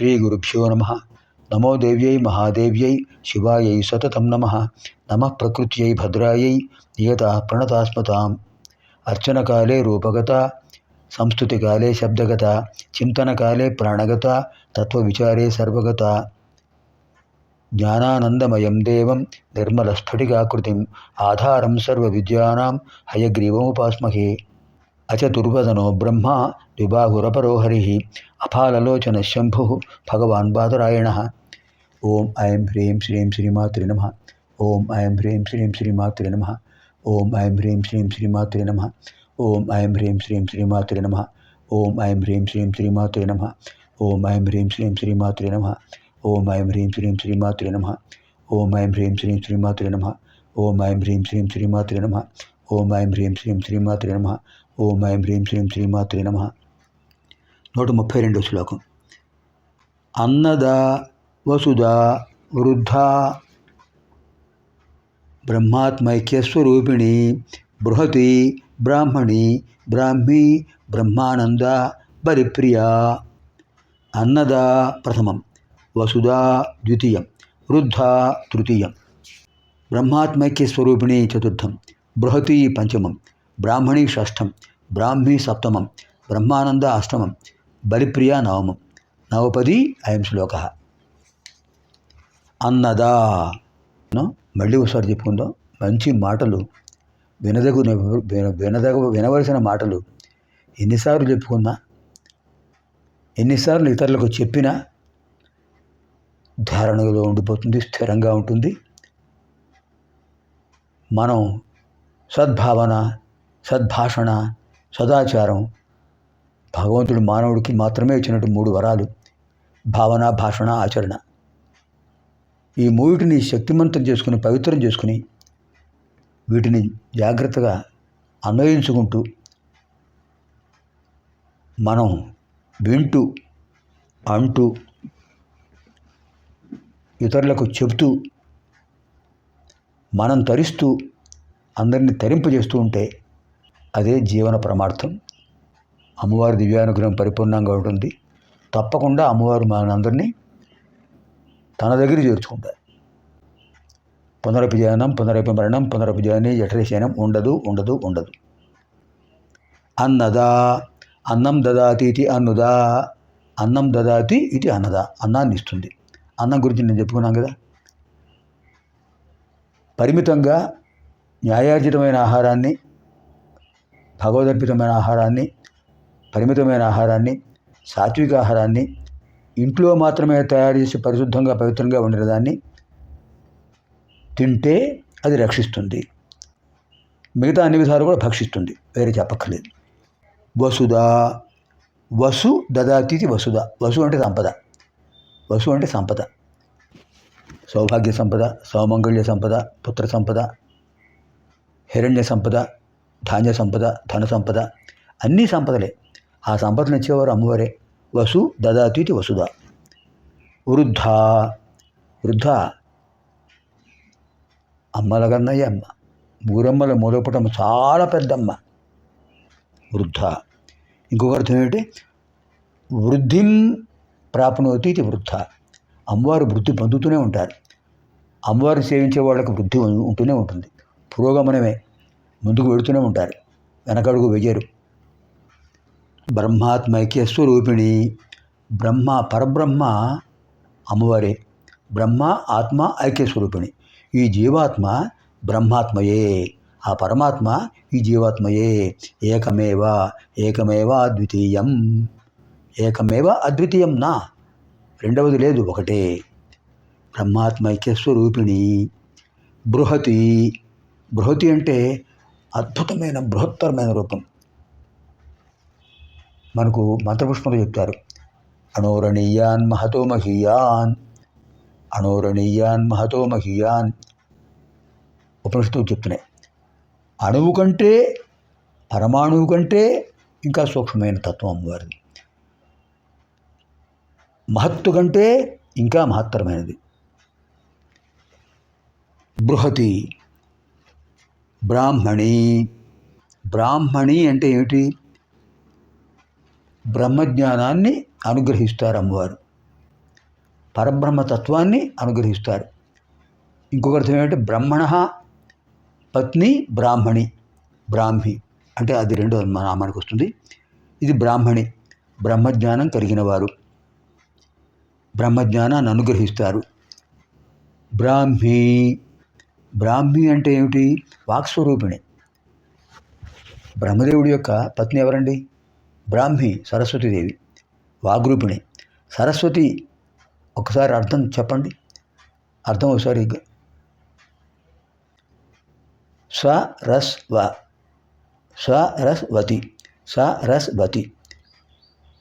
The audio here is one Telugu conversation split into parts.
ஸ்ரீகுருப்ஷோ நம நமோ தேவியை மகாதேவியை சிவாயை சததம் நம நம பிரகிருத்தியை பத்ராயை நியதா பிரணதாஸ்மதாம் அர்ச்சனகாலே ரூபகதா संस्तुतिकाले शब्दगता चिन्तनकाले प्राणगता तत्त्वविचारे सर्वगता ज्ञानानन्दमयं देवं निर्मलस्फटिकाकृतिम् आधारं सर्वविद्यानां हयग्रीवमुपास्महे హయగ్రీవముపాస్మహే అచతుర్వదనో బ్రహ్మ ద్విబాహురపరో హరి అఫాలలోచన శంభు భగవాన్ బాదరాయణ ఓం ఐం హ్రీం శ్రీం శ్రీమాత్రి నమ ఓం ఐం హ్రీం శ్రీం శ్రీమాత్రి నమ ఓం ఐం హ్రీం శ్రీం శ్రీమాత్రి నమ ఓం ఐం హ్రీం శ్రీం శ్రీమాత్రి నమ ఓం ఐం హ్రీం శ్రీం శ్రీమాత్రి నమ ఓం ఐం హ్రీం శ్రీం శ్రీమాత్రి నమ ఓం ఐం హ్రీం శ్రీం శ్రీమాత్రి నమ ఓం ఐం హ్రీం శ్రీం శ్రీమాత్రి నమ ఓం ఐం హ్రీం శ్రీం శ్రీమాత్రి నమ ఓం ఐం హ్రీం శ్రీం శ్రీమాత్రి నమ ఓం ఐం హ్రీం శ్రీం శ్రీమాత్రి నమ నూట ముప్పై రెండో శ్లోకం అన్నద వసుధ వృద్ధ బ్రహ్మాత్మైక్యస్వరూపిణి బృహతి బ్రాహ్మణి బ్రాహ్మీ బ్రహ్మానంద బలిప్రియ అన్నద ప్రథమం వసుధ ద్వితీయం వృద్ధ తృతీయం బ్రహ్మాత్మైక్యస్వరూపిణి చతుర్థం బృహతి పంచమం బ్రాహ్మణి షష్ఠం బ్రాహ్మీ సప్తమం బ్రహ్మానంద అష్టమం బలిప్రియ నవమం. నవపది అయం శ్లోక. అన్నదా. మళ్ళీ ఒకసారి చెప్పుకుందాం. మంచి మాటలు వినదగు వినదగ వినవలసిన మాటలు ఎన్నిసార్లు చెప్పుకున్నా ఎన్నిసార్లు ఇతరులకు చెప్పినా ధారణలో ఉండిపోతుంది స్థిరంగా ఉంటుంది. మనం సద్భావన సద్భాషణ సదాచారం. భగవంతుడు మానవుడికి మాత్రమే ఇచ్చినట్టు మూడు వరాలు. భావన భాషణ ఆచరణ. ఈ మూడిటిని శక్తిమంతం చేసుకుని పవిత్రం చేసుకుని వీటిని జాగ్రత్తగా అన్వయించుకుంటూ మనం వింటూ అంటూ ఇతరులకు చెబుతూ మనం తరిస్తూ అందరినీ తరింపజేస్తూ ఉంటే అదే జీవన ప్రమార్థం అమ్మవారి దివ్యానుగ్రహం పరిపూర్ణంగా ఉంటుంది. తప్పకుండా అమ్మవారు మనందరినీ తన దగ్గర చేర్చుకుంటారు. పునరపి జననం పునరపి మరణం పునరపి జనని జఠరశయనం ఉండదు ఉండదు ఉండదు. అన్నదా అన్నం దదాతి ఇది అన్నుదా అన్నం దదాతి ఇది అన్నదా అన్నాన్ని ఇస్తుంది. అన్నం గురించి నేను చెప్పుకున్నాను కదా. పరిమితంగా న్యాయార్జితమైన ఆహారాన్ని భగవదర్పితమైన ఆహారాన్ని పరిమితమైన ఆహారాన్ని సాత్విక ఆహారాన్ని ఇంట్లో మాత్రమే తయారు చేసి పరిశుద్ధంగా పవిత్రంగా ఉండిన దాన్ని తింటే అది రక్షిస్తుంది. మిగతా అన్ని విధాలు కూడా భక్షిస్తుంది. వేరే చెప్పక్కర్లేదు. వసుధ వసు దదాతిథి వసుధ. వసు అంటే సంపద. వసు అంటే సంపద. సౌభాగ్య సంపద సౌమంగళ్య సంపద పుత్ర సంపద హిరణ్య సంపద ధాన్య సంపద ధన సంపద అన్నీ సంపదలే. ఆ సంపదను ఇచ్చేవారు అమ్మవారే. వసు దదాతీతి వసుధ. వృద్ధ వృద్ధ. అమ్మల కన్నయ్య అమ్మ. ఊరమ్మల మూలపటం చాలా పెద్దమ్మ. వృద్ధ. ఇంకొక అర్థం ఏంటంటే వృద్ధిం ప్రాప్నోతి ఇది వృద్ధ. అమ్మవారు వృద్ధి పొందుతూనే ఉంటారు. అమ్మవారిని సేవించే వాళ్ళకి వృద్ధి ఉంటూనే ఉంటుంది. పురోగమనమే. ముందుకు వెళుతూనే ఉంటారు. వెనకడుగు వెయ్యరు బ్రహ్మాత్మైక్య స్వరూపిణి. బ్రహ్మ పరబ్రహ్మ అమ్మవారే. బ్రహ్మ ఆత్మ ఐక్య స్వరూపిణి. ఈ జీవాత్మ బ్రహ్మాత్మయే. ఆ పరమాత్మ ఈ జీవాత్మయే. ఏకమేవ ఏకమేవ అద్వితీయం. ఏకమేవ అద్వితీయం నా. రెండవది లేదు ఒకటే. బ్రహ్మాత్మైక్య స్వరూపిణి. బృహతి. బృహతి అంటే అద్భుతమైన బృహత్తరమైన రూపం. మనకు మంత్రపుష్పంలో చెప్తారు. అణోరణీయాన్ మహతో మహీయాన్ అణోరణీయాన్ మహతో మహీయాన్ ఉపనిషత్తులు చెప్తున్నాయి. అణువు కంటే పరమాణువు కంటే ఇంకా సూక్ష్మమైన తత్వం అమ్మవారిది మహత్తు కంటే ఇంకా మహత్తరమైనది. బృహతి బ్రాహ్మణి. బ్రాహ్మణి అంటే ఏమిటి? బ్రహ్మజ్ఞానాన్ని అనుగ్రహిస్తారు అమ్మవారు. పరబ్రహ్మతత్వాన్ని అనుగ్రహిస్తారు. ఇంకొక అర్థం ఏమంటే? బ్రహ్మణ పత్ని బ్రాహ్మణి బ్రాహ్మి. అంటే అది రెండో నామానికి వస్తుంది. ఇది బ్రాహ్మణి బ్రహ్మజ్ఞానం కలిగిన వారు బ్రహ్మజ్ఞానాన్ని అనుగ్రహిస్తారు. బ్రాహ్మి. బ్రాహ్మి అంటే ఏమిటి? వాక్స్వరూపిణి. బ్రహ్మదేవుడి యొక్క పత్ని ఎవరండి? బ్రాహ్మి సరస్వతీదేవి. వాగ్రూపిణి. సరస్వతి ఒకసారి అర్థం చెప్పండి. అర్థం ఒకసారి స్వరస్వ. స్వరస్వతి. సరస్వతి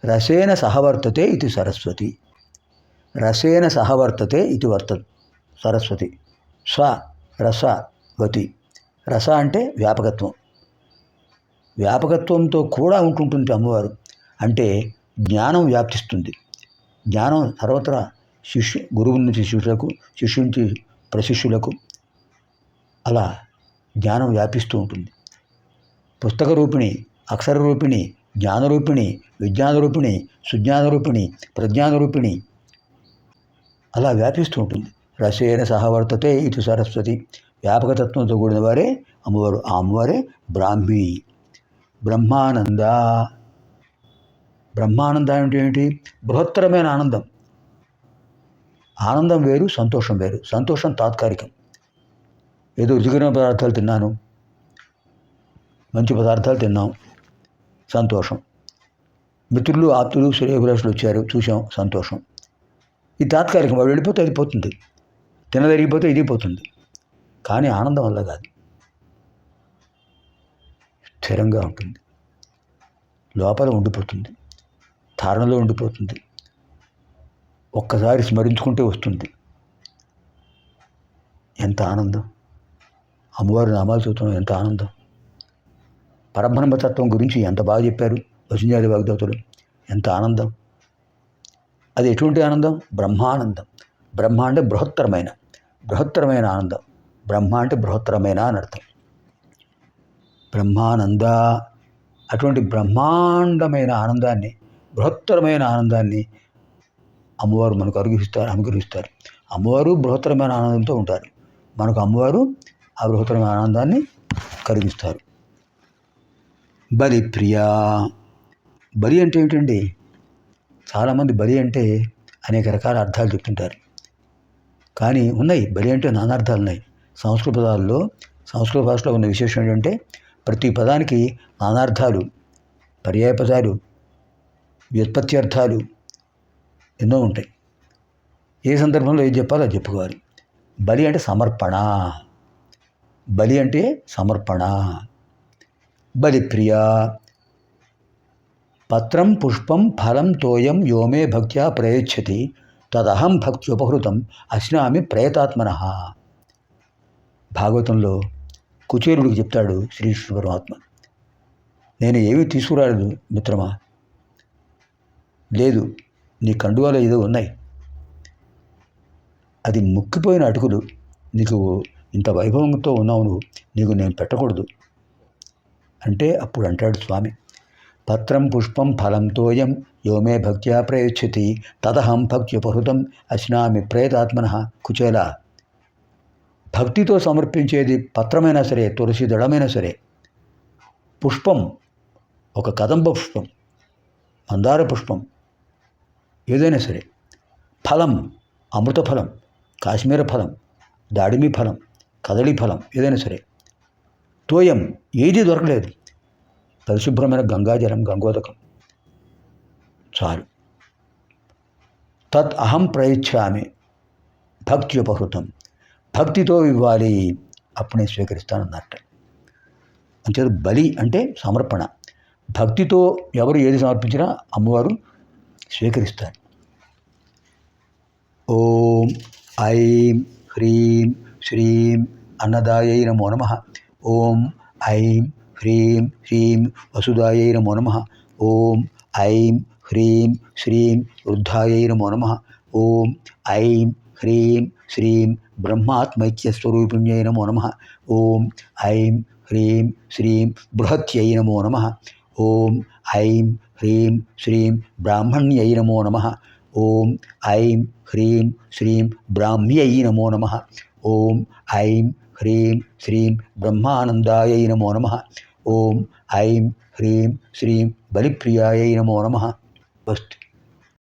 వ రసేన సహవర్తతే ఇది సరస్వతి. రసేన సహవర్తతే ఇది వర్త సరస్వతి. స్వ. రసవతి రస అంటే వ్యాపకత్వం. వ్యాపకత్వంతో కూడా ఉంటుంటుంది అమ్మవారు. అంటే జ్ఞానం వ్యాప్తిస్తుంది. జ్ఞానం సర్వత్రా శిష్యు గురువు నుంచి శిష్యులకు శిష్యు నుంచి ప్రశిష్యులకు అలా జ్ఞానం వ్యాపిస్తూ ఉంటుంది. పుస్తక రూపిణి అక్షర రూపిణి జ్ఞానరూపిణి విజ్ఞానరూపిణి సుజ్ఞానరూపిణి ప్రజ్ఞానరూపిణి అలా వ్యాపిస్తూ ఉంటుంది. రసేన సహవర్తతే ఇటు సరస్వతి. వ్యాపకతత్వంతో కూడిన వారే అమ్మవారు. ఆ అమ్మవారే బ్రాహ్మి. బ్రహ్మానంద. బ్రహ్మానంద అంటే ఏంటి? బృహత్తరమైన ఆనందం. ఆనందం వేరు సంతోషం వేరు. సంతోషం తాత్కాలికం. ఏదో రుచికరమైన పదార్థాలు తిన్నాను. మంచి పదార్థాలు తిన్నాం. సంతోషం. మిత్రులు ఆప్తులు శ్రేయభిలాషులు వచ్చారు. చూసాం సంతోషం. ఇది తాత్కాలికం. వాడు వెళ్ళిపోతే అది పోతుంది. తినదరిగిపోతే ఇది పోతుంది. కానీ ఆనందం వల్ల కాదు. స్థిరంగా ఉంటుంది. లోపల ఉండిపోతుంది. ధారణలో ఉండిపోతుంది. ఒక్కసారి స్మరించుకుంటే వస్తుంది. ఎంత ఆనందం. అమ్మవారి నామాలు చూస్తున్నాం ఎంత ఆనందం. పరబ్రహ్మతత్వం గురించి ఎంత బాగా చెప్పారు. వసుంజాది వాగ్దేవతలు. ఎంత ఆనందం. అది ఎటువంటి ఆనందం? బ్రహ్మానందం. బ్రహ్మ అంటే బృహత్తరమైన బృహత్తరమైన ఆనందం. బ్రహ్మ అంటే బృహత్తరమైన అని అర్థం. బ్రహ్మానంద అటువంటి బ్రహ్మాండమైన ఆనందాన్ని బృహత్తరమైన ఆనందాన్ని అమ్మవారు మనకు అనుగ్రహిస్తారు అనుగ్రహిస్తారు. అమ్మవారు బృహత్తరమైన ఆనందంతో ఉంటారు. మనకు అమ్మవారు ఆ బృహత్తరమైన ఆనందాన్ని కలిగిస్తారు. బలి ప్రియా. బలి అంటే ఏమిటండి? చాలామంది బలి అంటే అనేక రకాల అర్థాలు చెప్తుంటారు. కానీ ఉన్నాయి బలి అంటే నానార్థాలు ఉన్నాయి సంస్కృత పదాల్లో సంస్కృత భాషలో ఉన్న విశేషం ఏంటంటే ప్రతి పదానికి నానార్థాలు పర్యాయ పదాలు వ్యుత్పత్తి అర్థాలు ఎన్నో ఉంటాయి. ఏ సందర్భంలో ఏది చెప్పాలో అది చెప్పుకోవాలి. బలి అంటే సమర్పణ. బలి అంటే సమర్పణ. బలిప్రియ పత్రం పుష్పం ఫలం తోయం యోమే భక్త్యా ప్రయచ్చతి తదహం భక్త్యుపహృతం అశ్నామి ప్రేతాత్మన భాగవతంలో కుచేరుడికి చెప్తాడు శ్రీకృష్ణ పరమాత్మ నేను ఏమీ తీసుకురాలేదు మిత్రమా? లేదు నీ కండువాలో ఏదో ఉన్నాయి. అది ముక్కిపోయిన అటుకులు. నీకు ఇంత వైభవంతో ఉన్నావు నువ్వు నీకు నేను పెట్టకూడదు. అంటే అప్పుడు అంటాడు స్వామి పత్రం పుష్పం ఫలంతోయం యోమే భక్త్యా ప్రయచ్చతి తదహం భక్త్యుపహృతం అశ్నామి ప్రేతాత్మన కుచేల. భక్తితో సమర్పించేది పత్రమైనా సరే తులసి దళమైనా సరే. పుష్పం ఒక కదంబ పుష్పం మందార పుష్పం ఏదైనా సరే. ఫలం అమృత ఫలం కాశ్మీర ఫలం దాడిమి ఫలం కదళి ఫలం ఏదైనా సరే. తోయం ఏది దొరకలేదు. పరిశుభ్రమైన గంగాజలం గంగోదకం. చాలు. తత్ అహం భక్తి భక్త్యుపహృతం. భక్తితో ఇవ్వాలి అప్పుడే స్వీకరిస్తానన్నట్ట అంచేది బలి అంటే సమర్పణ. భక్తితో ఎవరు ఏది సమర్పించినా అమ్మవారు స్వీకరిస్తారు. ఓం ఐం హ్రీం శ్రీం అన్నదాయ నమో నమ. ఓం ఐం హ్రీం శ్రీం వసుదాయై నమో నమ ఓం ఐం హ్రీం శ్రీం వృద్ధాయై నమో నమ ఓం ఐం హ్రీం శ్రీం బ్రహ్మాత్మైక్యస్వరూపిణ్యై నమో నమ ఓం ఐం హ్రీం శ్రీం బృహత్యై నమో నమ ఓం ఐం హ్రీం శ్రీం బ్రాహ్మణ్యై నమో నమ ఓం ఐం హ్రీం శ్రీం బ్రాహ్మ్యై నమో నమ ఓం ఐం హ్రీం శ్రీం బ్రహ్మానందాయై నమో నమ ఓం ఐం హ్రీం శ్రీం బలిప్రియాయ నమో నమ. ఫస్ట్